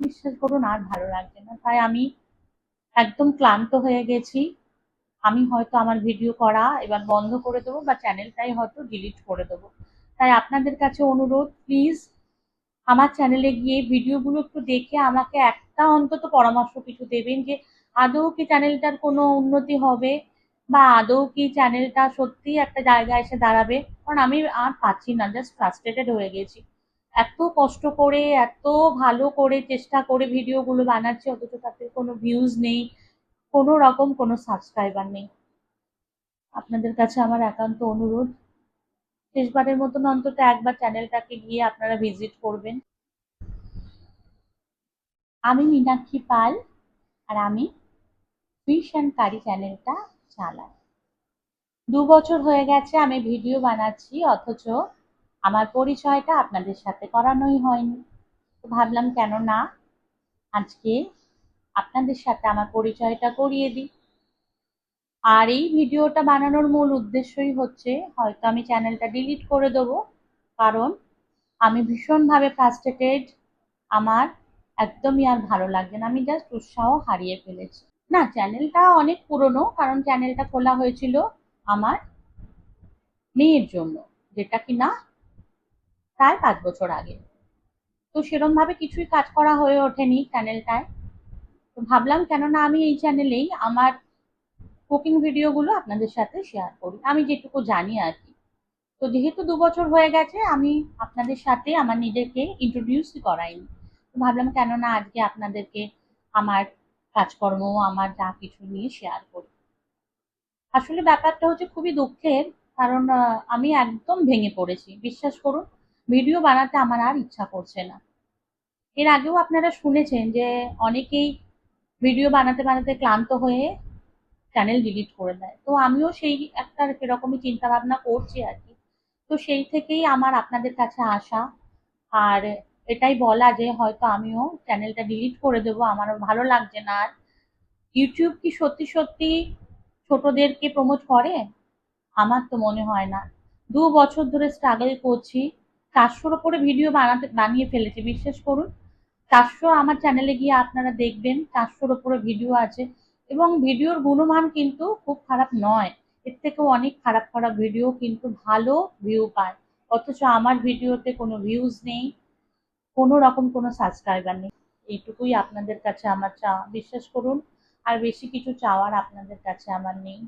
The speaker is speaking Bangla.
বিশ্বাস করুন, আর ভালো লাগছে না। তাই আমি একদম ক্লান্ত হয়ে গেছি। আমি হয়তো আমার ভিডিও করা এবার বন্ধ করে দেবো বা চ্যানেলটাই হয়তো ডিলিট করে দেবো। তাই আপনাদের কাছে অনুরোধ, প্লিজ আমার চ্যানেলে গিয়ে ভিডিওগুলো একটু দেখে আমাকে একটা অন্তত পরামর্শ কিছু দেবেন যে, আদৌ কি চ্যানেলটার কোনো উন্নতি হবে বা আদৌ কি চ্যানেলটা সত্যি একটা জায়গায় এসে দাঁড়াবে? কারণ আমি আর পাচ্ছি না জাস্ট ফ্রাস্ট্রেটেড হয়ে গেছি। এত কষ্ট করে, এত ভালো করে চেষ্টা করে ভিডিওগুলো বানাচ্ছি, অথচ তাতে কোনো ভিউজ নেই, কোনো রকম কোনো সাবস্ক্রাইবার নেই। আপনাদের কাছে আমার একান্ত অনুরোধ। শেষবারের মতন অন্তত একবার চ্যানেলটাকে গিয়ে আপনারা ভিজিট করবেন। আমি মীনাক্ষী পাল, আর আমি ফিশ অ্যান্ড কারি চ্যানেলটা চালাই। দু বছর হয়ে গেছে আমি ভিডিও বানাচ্ছি, অথচ আমার পরিচয়টা আপনাদের সাথে করানোই হয়নি। তো ভাবলাম কেন না? আজকে আপনাদের সাথে আমার পরিচয়টা করিয়ে দিই। আর এই ভিডিওটা বানানোর মূল উদ্দেশ্যই হচ্ছে, হয়তো আমি চ্যানেলটা ডিলিট করে দেবো, কারণ আমি ভীষণভাবে ফ্রাস্ট্রেটেড আমার একদমই আর ভালো লাগছে না, আমি জাস্ট উৎসাহ হারিয়ে ফেলেছি। না, চ্যানেলটা অনেক পুরনো, কারণ চ্যানেলটা খোলা হয়েছিল আমার মেয়ের জন্য, যেটা কি না প্রায় পাঁচ বছর আগে। তো সেরমভাবে কিছুই কাজ করা হয়ে ওঠেনি চ্যানেলটায় তো ভাবলাম কেননা আমি এই চ্যানেলেই আমার কুকিং ভিডিওগুলো আপনাদের সাথে শেয়ার করি। আমি যেটুকু জানি আর কি। তো যেহেতু দু বছর হয়ে গেছে, আমি আপনাদের সাথে আমার নিজেকে ইন্ট্রোডিউসই করাইনি। তো ভাবলাম কেননা আজকে আপনাদেরকে আমার কাজকর্ম, আমার যা কিছু নিয়ে শেয়ার করি। আসলে ব্যাপারটা হচ্ছে খুবই দুঃখের, কারণ আমি একদম ভেঙে পড়েছি। বিশ্বাস করুন ভিডিও বানাতে আমার আর ইচ্ছা করছে না। এর আগেও আপনারা শুনেছেন যে অনেকেই ভিডিও বানাতে বানাতে ক্লান্ত হয়ে চ্যানেল ডিলিট করে দেয়। তো আমিও সেই একটা সেরকমই চিন্তা ভাবনা করছি আর কি। তো সেই থেকেই আমার আপনাদের কাছে আসা। আর এটাই বলা যে হয়তো আমিও চ্যানেলটা ডিলিট করে দেবো। আমারও ভালো লাগছে না। আর ইউটিউব কি সত্যি সত্যি ছোটদেরকে প্রমোট করে? আমার তো মনে হয় না। দু বছর ধরে স্ট্রাগল করছি। চারশোর ওপরে ভিডিও বানাতে, বানিয়ে ফেলেছি, বিশ্বাস করুন। চারশো আমার চ্যানেলে গিয়ে আপনারা দেখবেন, চারশোর ওপরে ভিডিও আছে। এবং ভিডিওর গুণমান কিন্তু খুব খারাপ নয়। এর থেকেও অনেক খারাপ খারাপ ভিডিও কিন্তু ভালো ভিউ পায়। অথচ আমার ভিডিওতে কোনো ভিউজ নেই, কোনো রকম কোনো সাবস্ক্রাইবার নেই। এইটুকুই আপনাদের কাছে আমার চাওয়া বিশ্বাস করুন। আর বেশি কিছু চাওয়ার আপনাদের কাছে আমার নেই।